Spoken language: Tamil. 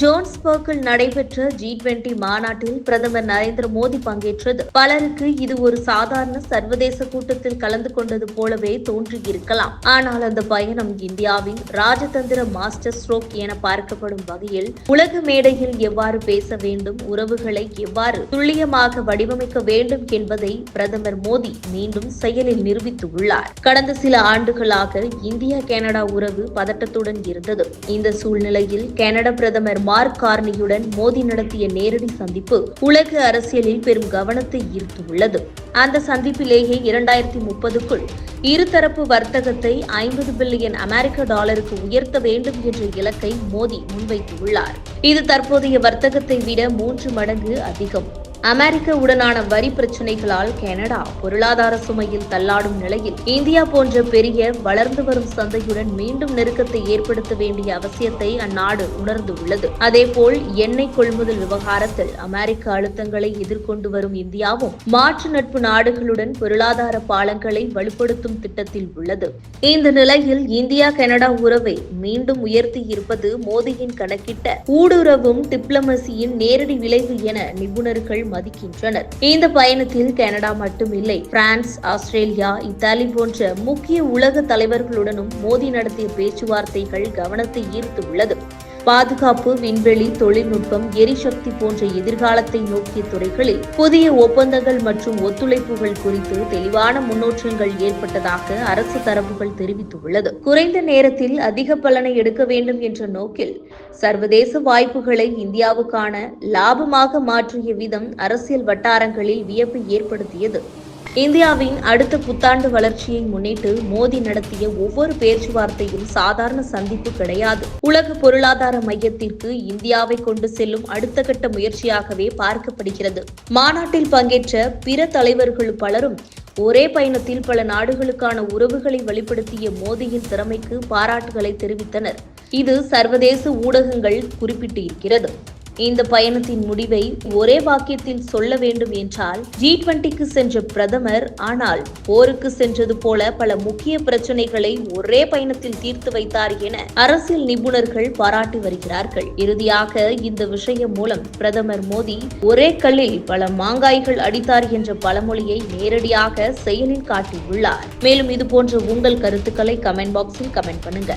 ஜோன்ஸ்பர்க்கில் நடைபெற்ற ஜி டுவெண்டி மாநாட்டில் பிரதமர் நரேந்திர மோடி பங்கேற்றது. பலருக்கு இது ஒரு சாதாரண சர்வதேச கூட்டத்தில் கலந்து கொண்டது போலவே தோன்றியிருக்கலாம். ஆனால் அந்த பயணம் இந்தியாவின் ராஜதந்திர மாஸ்டர் ஸ்ட்ரோக் என பார்க்கப்படும் வகையில் உலக மேடையில் எவ்வாறு பேச வேண்டும் உறவுகளை எவ்வாறு துல்லியமாக வடிவமைக்க வேண்டும் என்பதை பிரதமர் மோடி மீண்டும் செயலில் நிரூபித்துள்ளார். கடந்த சில ஆண்டுகளாக இந்தியா கனடா உறவு பதட்டத்துடன் இருந்தது. இந்த சூழ்நிலையில் கனடா பிரதமர் மார்க் கார்னியுடன் மோடி நடத்திய நேரடி சந்திப்பு உலக அரசியலில் பெரும் கவனத்தை ஈர்த்துள்ளது. அந்த சந்திப்பிலேயே இரண்டாயிரத்தி முப்பதுக்குள் இருதரப்பு வர்த்தகத்தை ஐம்பது பில்லியன் அமெரிக்க டாலருக்கு உயர்த்த வேண்டும் என்ற இலக்கை மோடி முன்வைத்துள்ளார். இது தற்போதைய வர்த்தகத்தை விட மூன்று மடங்கு அதிகம். அமெரிக்க உடனான வரி பிரச்சினைகளால் கனடா பொருளாதார சுமையில் தள்ளாடும் நிலையில் இந்தியா போன்ற பெரிய வளர்ந்து வரும் சந்தையுடன் மீண்டும் நெருக்கத்தை ஏற்படுத்த வேண்டிய அவசியத்தை அந்நாடு உணர்ந்துள்ளது. அதேபோல் எண்ணெய் கொள்முதல் விவகாரத்தில் அமெரிக்க அழுத்தங்களை எதிர்கொண்டு வரும் இந்தியாவும் மாற்று நட்பு நாடுகளுடன் பொருளாதார பாலங்களை வலுப்படுத்தும் திட்டத்தில் உள்ளது. இந்த நிலையில் இந்தியா கனடா உறவை மீண்டும் உயர்த்தி இருப்பது மோடியின் கணக்கிட்ட ஊடுருவும் டிப்ளமசியின் நேரடி விளைவு என நிபுணர்கள் மதிக்கின்றனர். இந்த பயணத்தில் கனடா மட்டுமில்லை பிரான்ஸ் ஆஸ்திரேலியா இத்தாலி போன்ற முக்கிய உலக தலைவர்களுடனும் மோடி நடத்திய பேச்சுவார்த்தைகள் கவனத்தை ஈர்த்துள்ளது. பாதுகாப்பு விண்வெளி தொழில்நுட்பம் எரிசக்தி போன்ற எதிர்காலத்தை நோக்கிய துறைகளில் புதிய ஒப்பந்தங்கள் மற்றும் ஒத்துழைப்புகள் குறித்து தெளிவான முன்னோற்றங்கள் ஏற்பட்டதாக அரசு தரப்புகள் தெரிவித்துள்ளது. குறைந்த நேரத்தில் அதிக பலனை எடுக்க வேண்டும் என்ற நோக்கில் சர்வதேச வாய்ப்புகளை இந்தியாவுக்கான லாபமாக மாற்றிய விதம் அரசியல் வட்டாரங்களில் வியப்பை ஏற்படுத்தியது. இந்தியாவின் அடுத்த புத்தாண்டு வளர்ச்சியை முன்னிட்டு மோடி நடத்திய ஒவ்வொரு பேச்சுவார்த்தையும் சாதாரண சந்திப்பு கிடையாது. உலக பொருளாதார மையத்திற்கு இந்தியாவை கொண்டு செல்லும் அடுத்த கட்ட முயற்சியாகவே பார்க்கப்படுகிறது. மாநாட்டில் பங்கேற்ற பிற தலைவர்கள் பலரும் ஒரே பயணத்தில் பல நாடுகளுக்கான உறவுகளை வெளிப்படுத்திய மோடியின் திறமைக்கு பாராட்டுகளை தெரிவித்தனர். இது சர்வதேச ஊடகங்கள் குறிப்பிட்டிருக்கிறது. இந்த பயணத்தின் முடிவை ஒரே வாக்கியத்தில் சொல்ல வேண்டும் என்றால் ஜி டுவெண்டிக்கு சென்ற பிரதமர் ஆனால் போருக்கு சென்றது போல பல முக்கிய பிரச்சனைகளை ஒரே பயணத்தில் தீர்த்து வைத்தார் என அரசியல் நிபுணர்கள் பாராட்டி வருகிறார்கள். இறுதியாக இந்த விஷயம் மூலம் பிரதமர் மோடி ஒரே கல்லில் பல மாங்காய்கள் அடித்தார் என்ற பழமொழியை நேரடியாக செயலில் காட்டியுள்ளார். மேலும் இது போன்ற உங்கள் கருத்துக்களை கமெண்ட் பாக்ஸில் கமெண்ட் பண்ணுங்க.